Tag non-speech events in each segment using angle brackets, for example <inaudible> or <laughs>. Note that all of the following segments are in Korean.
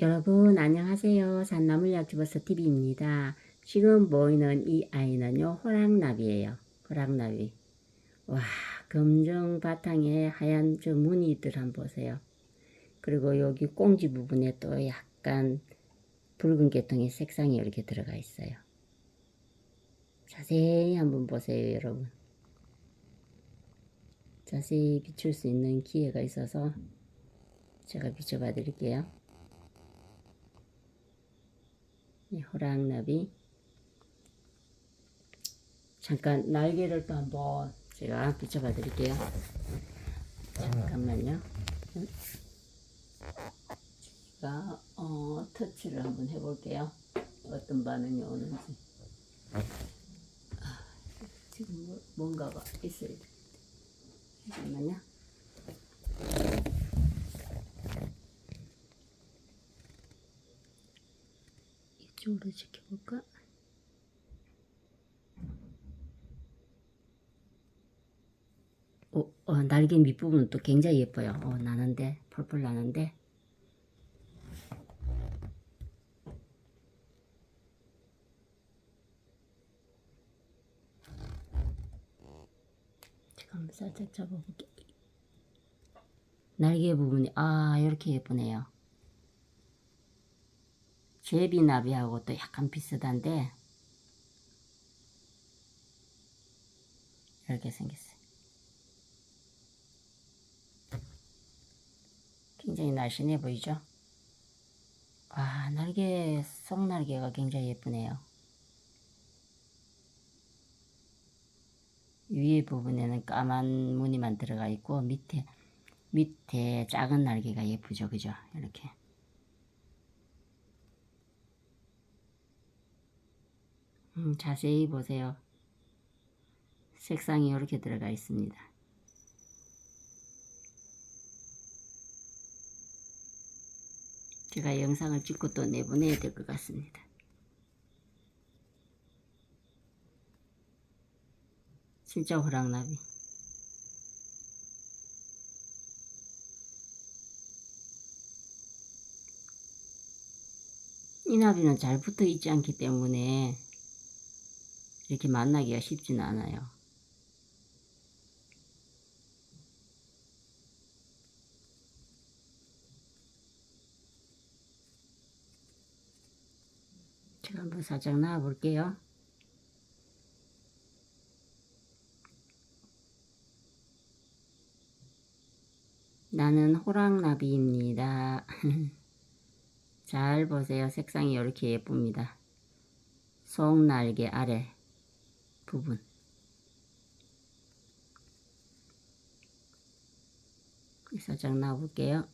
여러분 안녕하세요. 산나물약 주버스 TV입니다. 지금 보이는 이 아이는요 호랑나비예요. 호랑나비. 와 검정 바탕에 하얀 저 무늬들 한번 보세요. 그리고 여기 꽁지 부분에 또 약간 붉은 계통의 색상이 이렇게 들어가 있어요. 자세히 한번 보세요 여러분. 자세히 비출 수 있는 기회가 있어서 제가 비춰봐 드릴게요. 이 호랑나비. 잠깐 날개를 또 한번 제가 비춰봐 드릴게요. 잠깐만요. 제가 어, 터치를 한번 해볼게요. 어떤 반응이 오는지. 아, 지금 뭐- 뭔가가 있어야 돼 잠깐만요 이쪽으로 지켜볼까? 어, 어, 날개 밑부분 또 굉장히 예뻐요. 어, 나는데, 펄펄 나는데. 한번 살짝 잡아볼게. 날개 부분이, 아, 이렇게 예쁘네요. 제비나비하고 또 약간 비슷한데 이렇게 생겼어요. 굉장히 날씬해 보이죠? 와 날개 속날개가 굉장히 예쁘네요. 위에 부분에는 까만 무늬만 들어가 있고 밑에 밑에 작은 날개가 예쁘죠, 그죠? 이렇게. 음, 자세히 보세요. 색상이 이렇게 들어가 있습니다. 제가 영상을 찍고 또 내보내야 될 것 같습니다. 진짜 호랑나비. 이 나비는 잘 붙어 있지 않기 때문에 이렇게 만나기가 쉽지는 않아요. 제가 한번 살짝 나와 볼게요. 나는 호랑나비입니다. <laughs> 잘 보세요. 색상이 이렇게 예쁩니다. 속날개 아래 부분. 살짝 놔볼게요.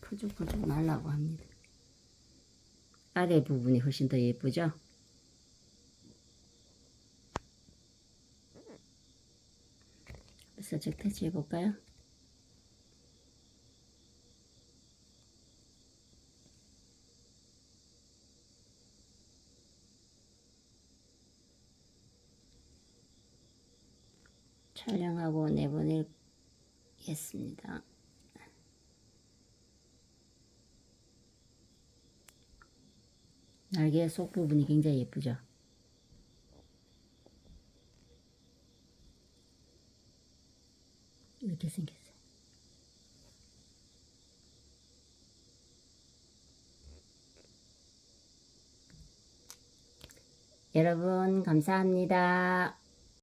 푸죽푸죽 말라고 합니다. 아래 부분이 훨씬 더 예쁘죠? 살짝 터치해 볼까요? 촬영하고 내보내겠습니다. 날개 속 부분이 굉장히 예쁘죠? 이렇게 생겼어요. 여러분, 감사합니다.